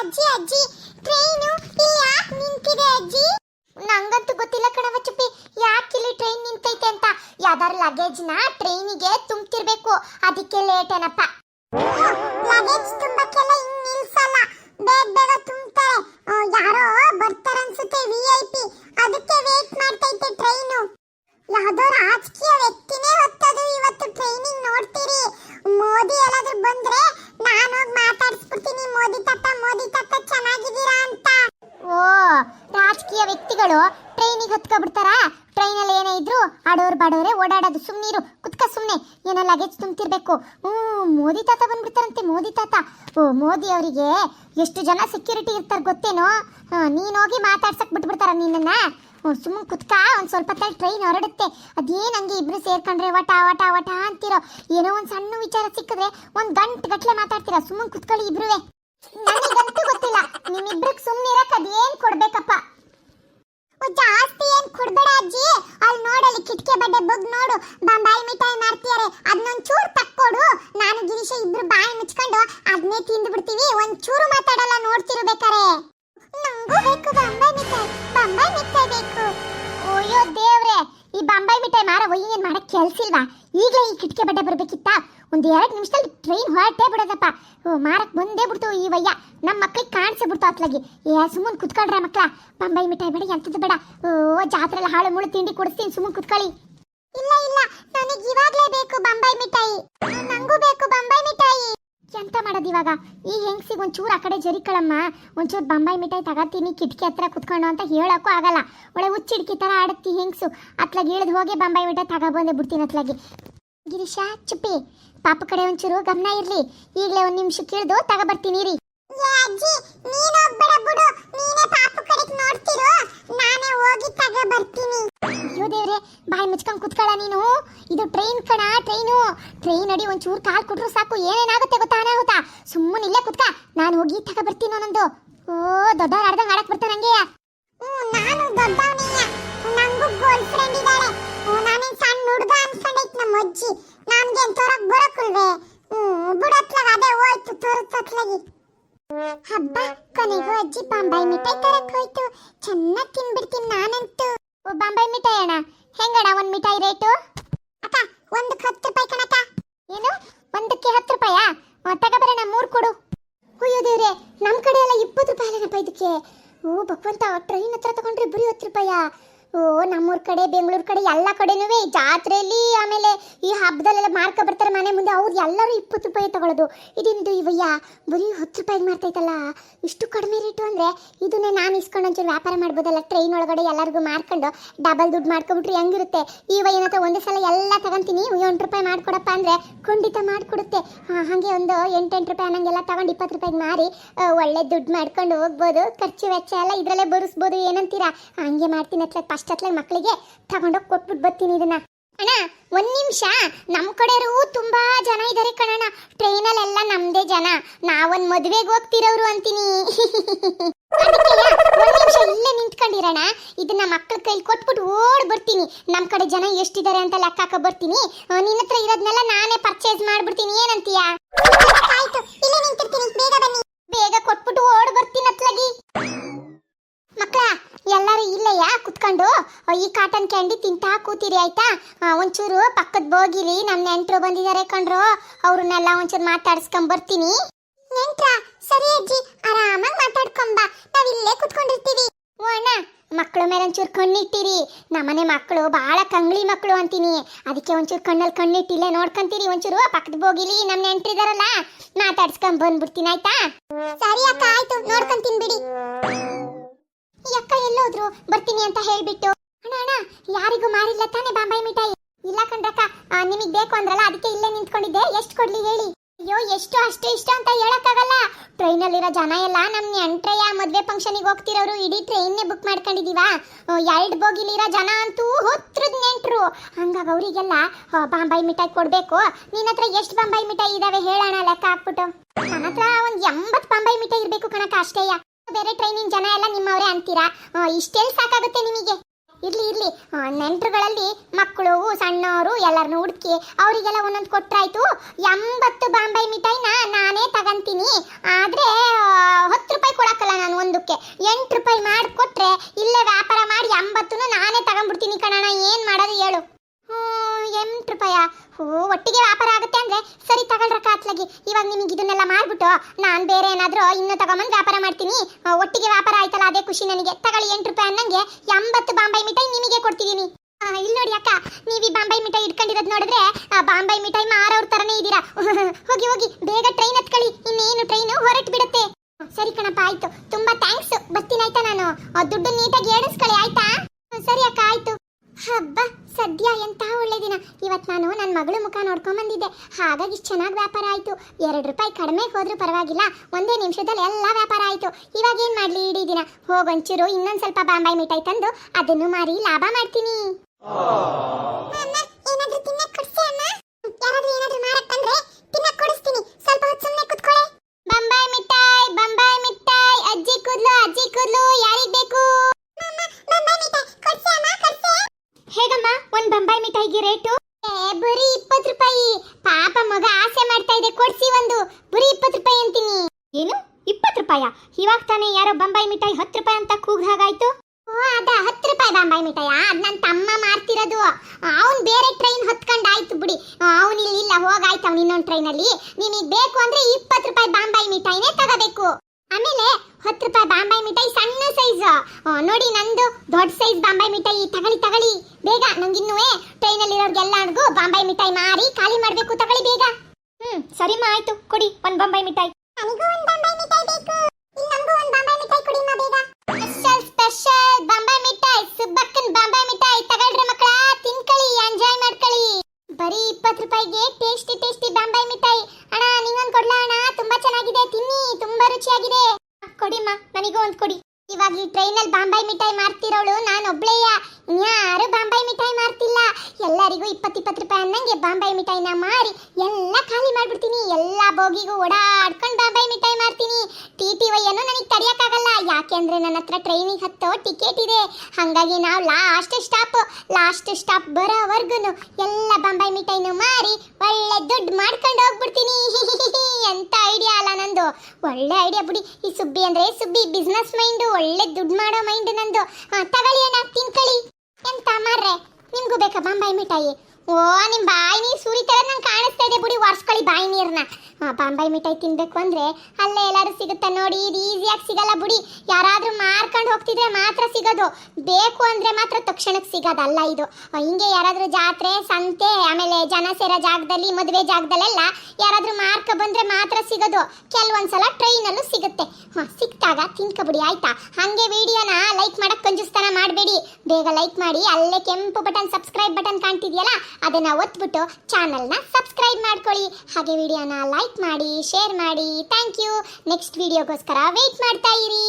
ಅಜ್ಜಿ ಅಜ್ಜಿ ಟ್ರೈನು ಇಲ್ಲಿ ಯಾಕೆ ನಿಂತಿದೆ ಅಜ್ಜಿ? ನಂಗಂತೂ ಗೊತ್ತಿಲ್ಲ ಕಣವ ಚುಪ್ಪಿ. ಯಾಕೆ ಇಲ್ಲಿ ಟ್ರೈನ್ ನಿಂತೈತೆ ಅಂತ? ಯಾವ್ದಾರು ಲಗೇಜ್ನ ಟ್ರೈನಿಗೆ ತುಂಬ್ತಿರ್ಬೇಕು. ಅದಕ್ಕೆ ಲೇಟ್ ಏನಪ್ಪ? ಲಗೇಜ್ ತುಂಬಕ್ಕೆಲ್ಲ ಹಿಂಗ್ ನಿಲ್ಸಲ್ಲ. ಬೇಗ ಬೇಗ ತುಂಬ್ತಾರೆ. ಯಾರೋ ಬರ್ತಾರೆ ಅನ್ಸುತ್ತೆ ವಿ ಐ ಪಿ ಅದಕ್ಕೆ ವೇಟ್ ಮಾಡ್ತೈತೆ ಟ್ರೈನು ಯಾವ್ದೋ ರಾಜಕೀಯ ವ್ಯಕ್ತಿನೇ ಹೊತ್ತದು ಇವತ್ತು ಟ್ರೈನಿಂಗ್ ನೋಡ್ತೀರಿ. ಮೋದಿ ಎಲ್ಲಾದ್ರೂ ಬಂದ್ರೆ ನಾನು ಹೋಗಿ ಮಾತಾಡ್ಸ್ಬಿಡ್ತೀನಿ. ಮೋದಿ ತಾತ ಮೋದಿ ತಾತ ಚೆನ್ನಾಗಿದ್ದೀರಾ ಅಂತ. ಓ, ರಾಜಕೀಯ ವ್ಯಕ್ತಿಗಳು ಟ್ರೈನಿಗೆ ಹತ್ಕೊಬಿಡ್ತಾರಾ? ಟ್ರೈನಲ್ಲಿ ಏನೇ ಇದ್ರು ಆಡೋರು ಬಾಡೋರೆ ಓಡಾಡೋದು ಸುಮ್ಮನಿರು ಕುತ್ಕ ಸುಮ್ಮನೆ ಏನೋ ಲಗೇಜ್ ತುಂಬ್ತಿರ್ಬೇಕು? ಹ್ಞೂ, ಮೋದಿ ತಾತ ಬಂದ್ಬಿಡ್ತಾರಂತೆ, ಮೋದಿ ತಾತ. ಓ, ಮೋದಿ ಅವರಿಗೆ ಎಷ್ಟು ಜನ ಸೆಕ್ಯೂರಿಟಿ ಇರ್ತಾರೆ ಗೊತ್ತೇನೋ? ನೀನು ಹೋಗಿ ಮಾತಾಡ್ಸಕ್ ಬಿಟ್ಬಿಡ್ತಾರ ನಿನ್ನನ್ನ? ಸುಮ್ಮನೆ ಕುತ್ಕ, ಒಂದು ಸ್ವಲ್ಪ ತಲೆ ಟ್ರೈನ್ ಹೊರಡುತ್ತೆ. ಅದೇನು ಹಂಗೆ ಇಬ್ರು ಸೇರ್ಕೊಂಡ್ರೆ ವಟ ವಟ ವಟ ಅಂತಿರೋ? ಏನೋ ಒಂದು ಸಣ್ಣ ವಿಚಾರ ಸಿಕ್ಕಿದ್ರೆ ಒಂದು ಗಂಟೆ ಗಟ್ಟಲೆ ಮಾತಾಡ್ತೀರಾ. ಸುಮ್ಮನೆ ಕುತ್ಕೊಳ್ಳಿ ಇಬ್ರುವೆ. ನನಗಂತೂ ಗೊತ್ತಿಲ್ಲ. ನಿಮ್ಮಿಬ್ರಿಗೆ ಸುಮ್ಮನೆ ಇರಕ್ಕೆ ಅದೇನು ಕೊಡ್ಬೇಕಪ್ಪ? ಜಾಸ್ತಿ ಏನ್ ಕೊಡ್ಬೇಡ ಅಜ್ಜಿ. ಅಲ್ಲಿ ನೋಡಲ್ಲಿ ಕಿಟಕಿ ಬಡ್ಡೆ ಬಗ್ ನೋಡು. ಬಾಂಬಾಯಿ ಮಿಠಾಯಿ ಮಾಡ್ತಿದ್ದಾರೆ ಅದನ್ನೊಂದ್ ಚೂರು ತಕ್ಕೊಡು. ನಾನು ಗಿರೀಶ ಇಬ್ರು ಬಾಯಿ ಮುಚ್ಕೊಂಡು ಅದನ್ನೇ ತಿಂದು ಬಿಡ್ತೀವಿ ಒಂದ್ ಚೂರು ಮಾತಾಡಲ್ಲ ನೋಡ್ತಿರ್ಬೇಕಾರೆ. ನಂಗೂ ಬೇಕು ಬಾಂಬಾಯಿ ಮಿಠಾಯಿ. ಬಾಂಬಾಯಿ ಮಿಠಾಯಿ. ಈ ಬಾಂಬಾಯಿ ಮಿಠಾಯಿ ಮಾರ ಏನ್ ಮಾಡಕ್ಕೆ ಕೆಲ್ಸಿಲ್ವಾ? ಈಗಲೇ ಈ ಕಿಟಕಿ ಬಡ್ಡೆ ಬರ್ಬೇಕಿತ್ತಾ? ಒಂದ್ ಎರಡು ನಿಮಿಷದಲ್ಲಿ ಟ್ರೈನ್ ಹೊರಟೇ ಬಿಡೋದಪ್ಪ. ಓ ಮಾರಕ್ಕೆ ಬಂದೇ ಬಿಡ್ತು ಈ ವಯ್ಯ. ನಮ್ಮ ಮಕ್ಳಿಗೆ ಕಾಣ್ಸಿ ಬಿಡ್ತು ಅತ್ಲಾಗಿ. ಏ ಸುಮ್ಮನೆ ಕುತ್ಕೊಳ್ರ ಮಕ್ಳ. ಬಂಬೈ ಮಿಠಾಯಿ ಬೇಡ ಎಂಥದ್ದು ಬೇಡ. ಓ ಜಾತ್ರೆಲ್ಲ ಹಾಳು ಮುಳು ತಿಂಡಿ ಕೊಡಿಸ್ತೀನಿ ಸುಮ್ಮನೆ ಕುತ್ಕೊಳ್ಳಿ. ಇಲ್ಲ ಇಲ್ಲ. ನನಗೆ ಇವಾಗ್ಲೇ ಬೇಕು ಬಾಂಬಾಯಿ ಮಿಠಾಯಿ. ನಂಗೂ ಬೇಕು ಬಾಂಬಾಯಿ ಮಿಠಾಯಿ. ಎಂತ ಮಾಡೋದು ಇವಾಗ? ಈ ಹೆಂಗ್ಸಿಗೆ ಒಂಚೂರು ಆ ಕಡೆ ಜರಿಕಳಮ್ಮ ಒಂಚೂರು ಬಂಬಾಯಿ ಮಿಠಾಯಿ ತಗೋತೀನಿ, ಕಿಟಕಿ ಹತ್ರ ಕುತ್ಕೊಂಡು ಅಂತ ಹೇಳೋಕ್ಕೂ ಆಗಲ್ಲ. ಒಳ್ಳೆ ಹುಚ್ಚಿಡ್ಕಿ ಥರ ಆಡುತ್ತಿ ಹೆಂಗ್ಸು. ಅತ್ಲಾಗಿ ಇಳಿದು ಹೋಗಿ ಬಂಬಾಯಿ ಮಿಠಾಯಿ ತಗೊಬಂದೆ ಬಿಡ್ತೀನಿ ಅತ್ಲಾಗಿ. ಗಿರೀಶ, ಚುಪ್ಪಿ. ಪಾಪ ಕಡೆ ಒಂಚೂರು ಗಮನ ಇರ್ಲಿ. ಈಗಲೇ ಒಂದು ನಿಮಿಷ ಕೇಳ್ದು ತಗೊಬರ್ತೀನಿ ರೀ ಬಿಡು. ನೀನೇ ಪಾಪ ಕಡೆಗೆ ನಾನೇ ಹೋಗಿ ತಗೊಬರ್ತೀನಿ. ದೇವ್ರೆ ಬಾಯಿ ಮುಚ್ಕೊಂಡು ಕುತ್ಕೊಳ್ಳ ನೀನು. ಇದು ಟ್ರೈನ್ ಕಣ ಟ್ರೈನು ಟ್ರೈನ್ ಅಡಿ ಒಂಚೂರು ಕಾಲು ಕೊಟ್ರು ಸಾಕು, ಏನೇನಾಗುತ್ತೆ ಗೊತ್ತಾ ಅನಾಹುತ? ಸುಮ್ಮನೆ ಇಲ್ಲೇ ಕುತ್ಕ. ನಾನು ಹೋಗಿ ತಗೊಬರ್ತೀನಿ ಒಂದೊಂದು ಓ, ದೊಡ್ಡವ್ರು ಆಡ್ದಂಗ್ ಆಡಕ್ ಬರ್ತಾನೆ ಹಂಗೆ. ನಾನು ದೊಡ್ಡವನೇ. ಮಿಠಾಯಿ ಅಣ್ಣ. ಹೆಂಗಣ್ಣ ಒಂದ್ ಮಿಠಾಯಿ ರೇಟು? ಅಕ್ಕ ಒಂದಕ್ಕೆ ಹತ್ತು ರೂಪಾಯಿ ಕಣಕ್ಕ. ಏನು? ಒಂದಕ್ಕೆ ಹತ್ತು ರೂಪಾಯಾ? ತಗೋಬರೋಣ, ಮೂರು ಕೊಡು. ಅಯ್ಯೋ ದೇವ್ರೆ ನಮ್ಮ ಕಡೆ ಎಲ್ಲ ಇಪ್ಪತ್ತು ರೂಪಾಯಿ ಅಲ್ಲನಪ್ಪ ಇದಕ್ಕೆ. ಓ ಭಗವಂತ ಟ್ರೈನ್ ಹತ್ರ ತಗೊಂಡ್ರೆ ಬರೀ ಹತ್ತು ರೂಪಾಯ? ಓ, ನಮ್ಮೂರ್ ಕಡೆ, ಬೆಂಗಳೂರು ಕಡೆ, ಎಲ್ಲ ಕಡೆನೂ ಜಾತ್ರೆಯಲ್ಲಿ ಆಮೇಲೆ ಈ ಹಬ್ಬದಲ್ಲೆಲ್ಲ ಮಾರ್ಕ ಬರ್ತಾರೆ ಮನೆ ಮುಂದೆ, ಅವ್ರು ಎಲ್ಲರೂ ಇಪ್ಪತ್ತು ರೂಪಾಯಿ ತಗೊಳ್ಳೋದು ಇದಿಂದು ಇವಯ್ಯ ಬರೀ ಹತ್ತು ರೂಪಾಯಿಗೆ ಮಾರ್ತೈತಲ್ಲ? ಇಷ್ಟು ಕಡಿಮೆ ರೇಟು ಅಂದರೆ ಇದನ್ನೇ ನಾನು ಇಸ್ಕೊಂಡು ಒಂಚೂರು ವ್ಯಾಪಾರ ಮಾಡ್ಬೋದಲ್ಲ ಟ್ರೈನ್ ಒಳಗಡೆ ಎಲ್ಲರಿಗೂ ಮಾರ್ಕೊಂಡು ಡಬಲ್ ದುಡ್ಡು ಮಾಡ್ಕೊಬಿಟ್ರೆ ಹೆಂಗಿರುತ್ತೆ? ಈ ವಯ್ಯನ ಹತ್ರ ಒಂದೇ ಸಲ ಎಲ್ಲ ತಗೊಂತೀನಿ ಎಂಟು ರೂಪಾಯಿ ಮಾಡ್ಕೊಡಪ್ಪ ಅಂದರೆ ಖಂಡಿತ ಮಾಡಿಕೊಡುತ್ತೆ. ಹಾಗೆ ಒಂದು ಎಂಟೆಂಟು ರೂಪಾಯಿ ಅನ್ನಂಗೆಲ್ಲ ತಗೊಂಡು ಇಪ್ಪತ್ತು ರೂಪಾಯಿಗೆ ಮಾರಿ ಒಳ್ಳೆ ದುಡ್ಡು ಮಾಡ್ಕೊಂಡು ಹೋಗ್ಬೋದು, ಖರ್ಚು ವೆಚ್ಚ ಎಲ್ಲ ಇದರಲ್ಲೇ ಬರಿಸ್ಬೋದು, ಏನಂತೀರಾ? ಹಂಗೆ ಮಾಡ್ತೀನಿ ಹತ್ರ ಫಸ್ಟ್ ಮಕ್ಕಳಿಗೆ ತಗೊಂಡೋಗಿ ಕೊಟ್ಬಿಟ್ಟು ಬರ್ತೀನಿ ಇದನ್ನ. ಅಣ್ಣ, ಒಂದ್ ನಿಮಿಷ. ನಮ್ಮ ಕಡೆಯವರು ತುಂಬಾ ಜನ ಇದ್ದಾರೆ ಕಣಣ್ಣ. ಟ್ರೈನಲ್ಲೆಲ್ಲ ನಮ್ದೇ ಜನ. ನಾವೊಂದು ಮದ್ವೆಗೆ ಹೋಗ್ತಿರೋರು ಅಂತೀನಿ. ನಿಮಿಷ ಇಲ್ಲೇ ನಿಂತ್ಕೊಂಡಿರೋಣ ಇದನ್ನ ಮಕ್ಳ ಕೈಲಿ ಕೊಟ್ಬಿಟ್ಟು ಓಡ್ ಬರ್ತೀನಿ. ನಮ್ ಕಡೆ ಜನ ಎಷ್ಟಿದ್ದಾರೆ ಅಂತ ಲೆಕ್ಕ ಹಾಕ ಬರ್ತೀನಿ ನಿನ್ನ ಹತ್ರ ಇರೋದ್ನೆಲ್ಲ ನಾನೇ ಪರ್ಚೇಸ್ ಮಾಡ್ಬಿಡ್ತೀನಿ. ಏನಂತೀಯ? ಆಯ್ತು ನಿಂತಿರ್ತೀನಿ. ಬೇಗ ಬನ್ನಿ. ಬೇಗ ಕೊಟ್ಬಿಟ್ಟು ಓಡ್ ಬರ್ತೀನಿ ಅತ್ಲಾಗಿ ಮಕ್ಕಳ ಎಲ್ಲರೂ ಇಲ್ಲೆಯಾ ಕುತ್ಕೊಂಡು? ಈ ಕಾಟನ್ ಕ್ಯಾಂಡಿ ತಿಂತಾ ಕೂತಿರಿ ಆಯ್ತಾ? ಒಂಚೂರು ಪಕ್ಕದ ಬೋಗಿಲಿ ನಮ್ಮ ನೆಂಟ್ರು ಬಂದಿದ್ದಾರೆ ಕಣ್ರು. ಅವ್ರನ್ನೆಲ್ಲ ಒಂಚೂರು ಮಾತಾಡ್ಸ್ಕೊಂಡ್ ಬರ್ತೀನಿ. ನೆಂಟ್ರ ಸರಿ ಅಜ್ಜಿ ಆರಾಮಾಗಿ ಮಾತಾಡ್ಕೊಂಬ ನಾವಿಲ್ಲೇ ಇಲ್ಲೇ ಕುತ್ಕೊಂಡಿರ್ತೀವಿ. ಓ ಅಣ್ಣ ಮಕ್ಕಳ ಮೇಲೆ ಒಂಚೂರು ಕಣ್ಣಿಟ್ಟಿರಿ. ನಮ್ಮನೆ ಮಕ್ಕಳು ಬಹಳ ಕಂಗ್ಳಿ ಮಕ್ಕಳು ಅಂತೀನಿ. ಅದಕ್ಕೆ ಒಂಚೂರು ಕಣ್ಣಲ್ಲಿ ಕಣ್ಣಿಟ್ಟಿಲ್ಲ ನೋಡ್ಕೊಂತೀರಿ. ಒಂಚೂರು ಪಕ್ಕದ ಬೋಗಿಲಿ ನಮ್ಮ ನೆಂಟ್ರಿದಾರಲ್ಲ ಮಾತಾಡ್ಸ್ಕೊಂಡ್ ಬಂದ್ಬಿಡ್ತೀನಿ ಆಯ್ತಾ? ಸರಿ ಅಕ್ಕ ಆಯ್ತು. ನೋಡ್ಕೊಂತೀನಿ ಬಿಡಿ ಈ ಅಕ್ಕ ಎಲ್ಲೋದ್ರು ಬರ್ತೀನಿ ಅಂತ ಹೇಳ್ಬಿಟ್ಟು. ಅಣ್ಣ ಅಣ್ಣ, ಯಾರಿಗೂ ಮಾರಿಲ್ಲ ತಾನೇ ಬಾಂಬಾಯಿ ಮಿಠಾಯಿ. ಇಲ್ಲ ಕಂಡ್ರಕ್ಕ ನಿಮಗೆ ಬೇಕು ಅಂದ್ರಲ್ಲ, ಅದಕ್ಕೆ ಇಲ್ಲೇ ನಿಂತ್ಕೊಂಡಿದ್ದೆ. ಎಷ್ಟು ಕೊಡ್ಲಿ ಹೇಳಿ. ಅಯ್ಯೋ, ಎಷ್ಟು ಅಷ್ಟೇ ಇಷ್ಟ ಅಂತ ಹೇಳಕ್ಕಾಗಲ್ಲ. ಟ್ರೈನಲ್ಲಿರೋ ಜನ ಎಲ್ಲ ನಮ್ಮ ನೆಂಟ್ರಯ್ಯ ಮದ್ವೆ ಫಂಕ್ಷನಿಗೆ ಹೋಗ್ತಿರೋರು ಇಡೀ ಟ್ರೈನ್ನೇ ಬುಕ್ ಮಾಡ್ಕೊಂಡಿದೀವಾ? ಎರಡು ಬೋಗಿಲಿರೋ ಜನ ಅಂತೂ ಹೊತ್ರದ ನೆಂಟ್ರು. ಹಂಗಾಗಿ ಅವರಿಗೆಲ್ಲ ಬಾಂಬಾಯಿ ಮಿಠಾಯಿ ಕೊಡಬೇಕು. ನಿನ್ನ ಹತ್ರ ಎಷ್ಟು ಬಾಂಬಾಯಿ ಮಿಠಾಯಿ ಇದಾವೆ ಹೇಳೋಣ ಲೆಕ್ಕ ಹಾಕ್ಬಿಟ್ಟು. ನನ್ನ ಹತ್ರ ಒಂದು ಎಂಬತ್ತು ಬಾಂಬಾಯಿ ಮಿಠಾಯಿ ಇರಬೇಕು ಕಣಕ್ಕ ಅಷ್ಟೇಯ ಬೇರೆ ಟ್ರೈನಿಂಗ್ ಜನ ಎಲ್ಲ ನಿಮ್ಮವರೇ ಅಂತೀರಾ? ಇಷ್ಟೇ ಸಾಕಾಗುತ್ತೆ ನಿಮಗೆ? ಇರ್ಲಿ ಇರ್ಲಿ. ನೆಂಟ್ರುಗಳಲ್ಲಿ ಮಕ್ಕಳು, ಸಣ್ಣವರು ಎಲ್ಲರನ್ನು ಹುಡುಕಿ ಅವರಿಗೆಲ್ಲ ಒಂದೊಂದು ಕೊಟ್ರಾಯ್ತು? ಎಂಬತ್ತು ಬಾಂಬೈ ಮಿಠಾಯಿನ ನಾನೇ ತಗಂತೀನಿ ಆದ್ರೆ ಆ, ಹತ್ತು ರೂಪಾಯಿ ಇಲ್ಲೇ ವ್ಯಾಪಾರ ಮಾಡಿ ಎಂಬತ್ತು ನಾನೇ ತಗೊಂಡ್ಬಿಡ್ತೀನಿ ಕಣಣ್ಣ ಏನ್ ಮಾಡೋದು ಹೇಳು ಹ್ಮ್, ಎಂಟು ರೂಪಾಯ ಓ ಒಟ್ಟಿಗೆ ವ್ಯಾಪಾರ ಆಗುತ್ತೆ ಅಂದ್ರೆ ಸರಿ ತಗೊಳ್ರಕ್ಕ ಇವಾಗ ನಿಮಗೆ ಇದನ್ನೆಲ್ಲ ಮಾಡ್ಬಿಟ್ಟು ನಾನು ಬೇರೆ ಏನಾದರೂ ಇನ್ನು ತಗೊಂಬಂದು ವ್ಯಾಪಾರ ಮಾಡ್ತೀನಿ. ಒಟ್ಟಿಗೆ ವ್ಯಾಪಾರ ಆಯ್ತಲ್ಲ ಅದೇ ಖುಷಿ ನನಗೆ. ತಗೊಳ್ಳಿ, ಎಂಟು ರೂಪಾಯಿ ಅನ್ನಂಗೆ ಎಂಬತ್ತು ಬಾಂಬೈ ಮಿಠಾಯಿ ನಿಮಗೆ ಕೊಡ್ತಿದ್ದೀನಿ ಇಲ್ಲಿ ನೋಡಿ ಅಕ್ಕ, ನೀವು ಈ ಬಾಂಬೈ ಮಿಠಾಯಿ ಇಟ್ಕೊಂಡಿರೋದು ನೋಡಿದ್ರೆ ಬಾಂಬೈ ಮಿಠಾಯಿ ಮಾರೋರ್ ತರನೇ ಇದ್ದೀರಾ ಹೋಗಿ ಹೋಗಿ, ಬೇಗ ಟ್ರೈನ್ ಹತ್ಕೊಳ್ಳಿ. ಇನ್ನೇನು ಟ್ರೈನು ಹೊರಟು ಬಿಡುತ್ತೆ. ಸರಿ ಕಣಪ್ಪ, ಆಯ್ತು. ತುಂಬಾ ಥ್ಯಾಂಕ್ಸ್ ಬರ್ತೀನಿ, ಆಯ್ತಾ ನಾನು? ದುಡ್ಡು ನೀಟಾಗಿ ಏಡಿಸ್ಕೊಳ್ಳಿ ಆಯ್ತಾ? ಸರಿ ಅಕ್ಕ, ಆಯ್ತು. ಹಬ್ಬ. ಸದ್ಯ ಎಂತ ಒಳ್ಳೆ ದಿನ. ಇವತ್ತು ನಾನು ನನ್ನ ಮಗಳು ಮುಖ ನೋಡ್ಕೊಂಡ್ ಬಂದಿದ್ದೆ ಹಾಗಾಗಿ ಚೆನ್ನಾಗಿ ವ್ಯಾಪಾರ ಆಯ್ತು. ಎರಡು ರೂಪಾಯಿ ಕಡಿಮೆ ಹೋದರೂ ಪರವಾಗಿಲ್ಲ. ಒಂದೇ ನಿಮಿಷದಲ್ಲಿ ಎಲ್ಲ ವ್ಯಾಪಾರ ಆಯ್ತು. ಇವಾಗ ಏನು ಮಾಡಲಿ ಇಡೀ ದಿನ? ಹೋಗೊಂಚೂರು ಇನ್ನೊಂದು ಸ್ವಲ್ಪ ಬಾಂಬಾಯಿ ಮಿಠಾಯಿ ತಂದು ಅದನ್ನು ಮಾರಿ ಲಾಭ ಮಾಡ್ತೀನಿ ಏನಾದ್ರೂ ತಿನ್ನಕ್ ಕೊಡ್ಸಿ ಅಮ್ಮ ಯಾರಾದ್ರೂ ಏನಾದ್ರೂ ಮಾರಕ್ ಬಂದ್ರೆ ತಿನ್ನಕ್ ಕೊಡಿಸ್ತೀನಿ ಸ್ವಲ್ಪ ಹೊತ್ತು ಸುಮ್ಮನೆ ಕುತ್ಕೊಳ್ಳಿ ಬಂಬಾಯಿ ಮಿಠಾಯಿ ಬಂಬಾಯಿ ಮಿಠಾಯಿ ಅಜ್ಜಿ ಕೂದ್ಲು ಅಜ್ಜಿ ಕೂದ್ಲು ಯಾರಿಗ್ ಬೇಕು ಹೇಗಮ್ಮ ಒಂದ್ ಬಂಬಾಯಿ ಮಿಠಾಯಿಗೆ ರೇಟು ಬರೀ ಇಪ್ಪತ್ತು ರೂಪಾಯಿ ಪಾಪ ಮಗ ಆಸೆ ಮಾಡ್ತಾ ಇದೆ ಕೊಡ್ಸಿ ಒಂದು ಬರೀ ಇಪ್ಪತ್ತು ರೂಪಾಯಿ ಅಂತೀನಿ ಏನು ರೂಪಾಯ. ಇವಾಗ ತಾನೇ ಯಾರೋ ಬಂಬಾಯಿ ಮಿಠಾಯಿ ಹತ್ತು ರೂಪಾಯಿ ಅಂತ ಕೂಗ್ ಹಾಗಾಯ್ತು. ಓ, ಅದ ಹತ್ತು ರೂಪಾಯಿ ಬಾಂಬಾಯಿ ಮಿಠಾಯ. ಅದ್ ನನ್ನ ತಮ್ಮ ಮಾರ್ತಿರೋದು ಅವ್ನ್ ಬೇರೆ ಟ್ರೈನ್ ಹತ್ಕೊಂಡ್ ಆಯ್ತು ಬಿಡಿ. ಅವನ್ ಇಲ್ಲಿ ಇಲ್ಲ, ಹೋಗಾಯ್ತು ಅವ್ನು ಇನ್ನೊಂದು ಟ್ರೈನಲ್ಲಿ. ನಿಮಗೆ ಬೇಕು ಅಂದ್ರೆ ಇಪ್ಪತ್ತು ರೂಪಾಯಿ ಬಾಂಬಾಯಿ ಮಿಠಾಯಿನೇ ತಗೋಬೇಕು. ಆಮೇಲೆ ಹತ್ತು ರೂಪಾಯಿ ಬಾಂಬಾಯಿ ಮಿಠಾಯಿ ಸಣ್ಣ ಸೈಜ್. ನೋಡಿ ನಂದು ದೊಡ್ಡ ಸೈಜ್ ಬಾಂಬಾಯಿ ಮಿಠಾಯಿ. ತಗೊಳ್ಳಿ ತಗೊಳ್ಳಿ. ಬೇಗ ನಂಗಿನ್ನೂ ಟ್ರೈನಲ್ಲಿ ಇರೋರ್ಗೆಲ್ಲರಿಗೂ ಬಾಂಬಾಯಿ ಮಿಠಾಯಿ ಮಾರಿ ಖಾಲಿ ಮಾಡಬೇಕು. ತಗೊಳ್ಳಿ ಬೇಗ. ಹ್ಮ್ ಸರಿಮಾ ಆಯ್ತು. ಕೊಡಿ, ಒಂದು ಬಾಂಬಾಯಿ ಮಿಠಾಯಿ. ನನಗೂ ಒಂದು ಬಾಂಬಾಯಿ ಮಿಠಾಯಿ ಬೇಕು. ಕೊಡಿಮ್ಮ ನನಗೂ ಒಂದು ಕೊಡಿ. ಇವಾಗ ಈ ಟ್ರೈನಲ್ಲಿ ಬಾಂಬಾಯಿ ಮಿಠಾಯಿ ಮಾರ್ತಿರೋಳು, ನಾನು ಒಬ್ಳೆಯ. ಯಾರು ಬಾಂಬಾಯಿ ಮಿಠಾಯಿ ಮಾರ್ತಿಲ್ಲ. ಎಲ್ಲರಿಗೂ ಇಪ್ಪತ್ತಿಪ್ಪತ್ತು ಇಪ್ಪತ್ತು ರೂಪಾಯಿ ಅನ್ನಂಗೆ ಬಾಂಬಾಯಿ ಮಿಠಾಯಿನ ಮಾರಿ, ಎಲ್ಲ ಖಾಲಿ ಮಾಡ್ಬಿಡ್ತೀನಿ. ಎಲ್ಲ ಬೋಗಿಗೂ ಓಡಾಡ್ಕೊಂಡು ಬಾಂಬಾಯಿ ಮಿಠಾಯಿ ಮಾರ್ತೀನಿ. ಟಿ ಟಿ ವೈಯನ್ನು ನನಗೆ ತಡೆಯೋಕ್ಕಾಗಲ್ಲ ಯಾಕೆಂದ್ರೆ ನನ್ನ ಹತ್ರ ಟ್ರೈನಿಗೆ ಹತ್ತೋ ಟಿಕೆಟ್ ಇದೆ. ಹಾಗಾಗಿ ನಾವು ಲಾಸ್ಟ್ ಸ್ಟಾಪ್ ಲಾಸ್ಟ್ ಸ್ಟಾಪ್ ಬರೋವರೆಗೂ ಎಲ್ಲ ಬಾಂಬಾಯಿ ಮಿಠಾಯಿನೂ ಮಾರಿ ಒಳ್ಳೆ ದುಡ್ಡು ಮಾಡ್ಕೊಂಡು ಹೋಗ್ಬಿಡ್ತೀನಿ. ಎಂತ ಐಡಿಯಾ ಅಲ್ಲ ನಂದು. ಒಳ್ಳೆ ಐಡಿಯಾ ಬಿಡಿ. ಈ ಸುಬ್ಬಿ ಅಂದ್ರೆ ಸುಬ್ಬಿ ಬಿಸ್ನೆಸ್ ಮೈಂಡು ಒಳ್ಳೆ ದುಡ್ಡು ಮಾಡೋ ಮೈಂಡ್ ನಂದು. ತಗೊಳ್ಳಿ ಅಣ್ಣ, ತಿನ್ಕೊಳ್ಳಿ. ಎಂತ ಮಾರ್ರೆ? ನಿಮಗೂ ಬೇಕಾ ಬಾಂಬಾಯಿ ಮಿಠಾಯಿ? ಓ ನಿಮ್ ಬಾಯಿ ನೀರು ಸುರಿತರ ನಂಗೆ ಕಾಣಿಸ್ತಾ ಇದೆ ಬಿಡಿ ಒರ್ಸ್ಕೊಳ್ಳಿ ಬಾಯಿ ನೀರನ್ನ ಆ, ಬಾಂಬಾಯಿ ಮಿಠಾಯಿ ತಿನ್ಬೇಕು ಅಂದ್ರೆ ಅಲ್ಲೇ ಎಲ್ಲಾದ್ರೂ ಸಿಗುತ್ತಾ ನೋಡಿ ಇದು ಈಸಿಯಾಗಿ ಸಿಗಲ್ಲ ಬಿಡಿ. ಯಾರಾದ್ರೂ ಮಾರ್ಕೊಂಡು ಹೋಗ್ತಿದ್ರೆ ಮಾತ್ರ ಸಿಗೋದು. ಬೇಕು ಅಂದ್ರೆ ಮಾತ್ರ ತಕ್ಷಣಕ್ಕೆ ಸಿಗೋದಲ್ಲ ಇದು. ಹಿಂಗೆ ಯಾರಾದ್ರೂ ಜಾತ್ರೆ ಸಂತೆ ಆಮೇಲೆ ಜನ ಸೇರೋ ಜಾಗದಲ್ಲಿ ಮದುವೆ ಜಾಗದಲ್ಲೆಲ್ಲ ಯಾರಾದ್ರೂ ಮಾರ್ಕ ಬಂದ್ರೆ ಮಾತ್ರ ಸಿಗೋದು. ಕೆಲವೊಂದ್ಸಲ ಟ್ರೈನಲ್ಲೂ ಸಿಗುತ್ತೆ. ಹಾಂ ಸಿಕ್ತಾಗ ತಿನ್ಕೊಬಿಡಿ ಆಯ್ತಾ? ಹಾಗೆ ವಿಡಿಯೋನ ಲೈಕ್ ಮಾಡಕ್ ಕಂಜುಸ್ತಾನ ಮಾಡಬೇಡಿ. ಬೇಗ ಲೈಕ್ ಮಾಡಿ, ಅಲ್ಲೇ ಕೆಂಪು ಬಟನ್ ಸಬ್ಸ್ಕ್ರೈಬ್ ಬಟನ್ ಕಾಣ್ತಿದೆಯಲ್ಲ, ಅದನ್ನ ಒತ್ಬಿಟ್ಟು ಚಾನಲ್ನ ಸಬ್ಸ್ಕ್ರೈಬ್ ಮಾಡ್ಕೊಳ್ಳಿ. ಹಾಗೆ ವಿಡಿಯೋನ ಲೈಕ್ ಮಾಡಿ ಶೇರ್ ಮಾಡಿ. ಥ್ಯಾಂಕ್ ಯು ನೆಕ್ಸ್ಟ್ ವಿಡಿಯೋಗೋಸ್ಕರ ವೆಯ್ಟ್ ಮಾಡ್ತಾ ಇರಿ.